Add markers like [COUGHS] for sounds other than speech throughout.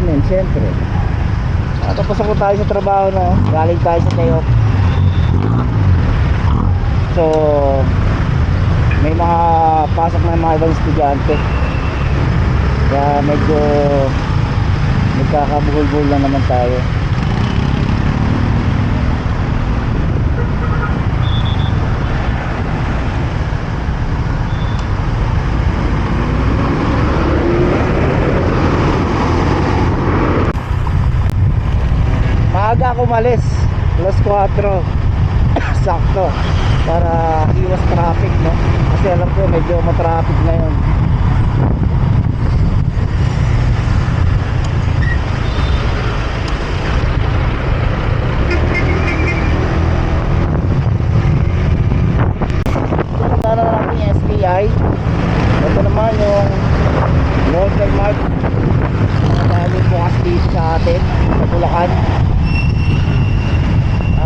namin, syempre. Ah, tapos ako tayo sa trabaho na, galing tayo sa day off. So, may mga pasok na mga ibang estudyante. Kaya medyo nagkakabuhol-buhol lang naman tayo. Maaga ako umalis. Alas 4. [COUGHS] Sakto. Para iwas traffic, no? Kasi alam ko medyo matraffic ngayon. Na SBI. Ito naman yung Northern Mart. Dahil bukas dito sa atin.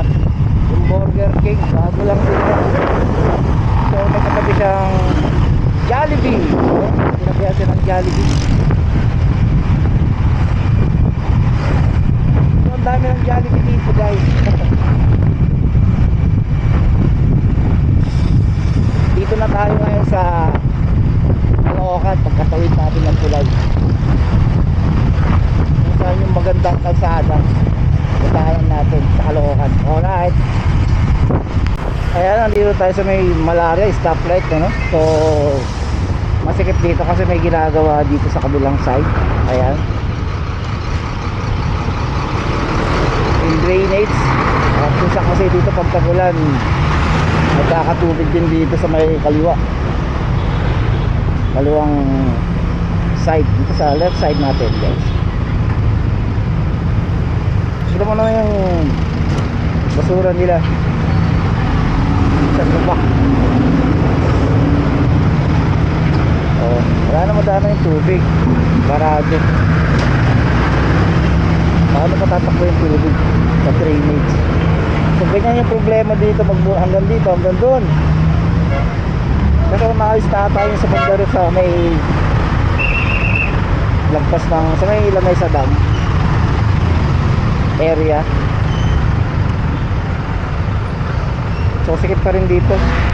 At yung Burger King, bago lang dito. So may katabi siyang Jollibee. Oh, Sinabihan siya ng Jollibee. So ang dami ng Jollibee dito guys. [LAUGHS] dito na tayo ngayon sa Caloocan pagkatawid natin ng tulay kung saan yung magandang kalsada puntahan natin sa Caloocan alright. Ayan nandito tayo sa may malaria stoplight ano? so masikip dito kasi may ginagawa dito sa kabilang side. Ayan. Yung drainage. At kung kasi dito pagtagulan nagkakatubig din dito sa may kaliwa. Kaliwang side dito sa left side natin guys mo naman yung basura nila. Sa lubak oh, wala na madana yung tubig. Barado. Paano patatakbo yung tubig sa drainage. So ganyan yung problema dito. Mag hanggang dito hanggang doon. Kasi maayos na tayo sa bandaro sa may lagpas ng sa may lamay sa dam area. So sikip pa rin dito.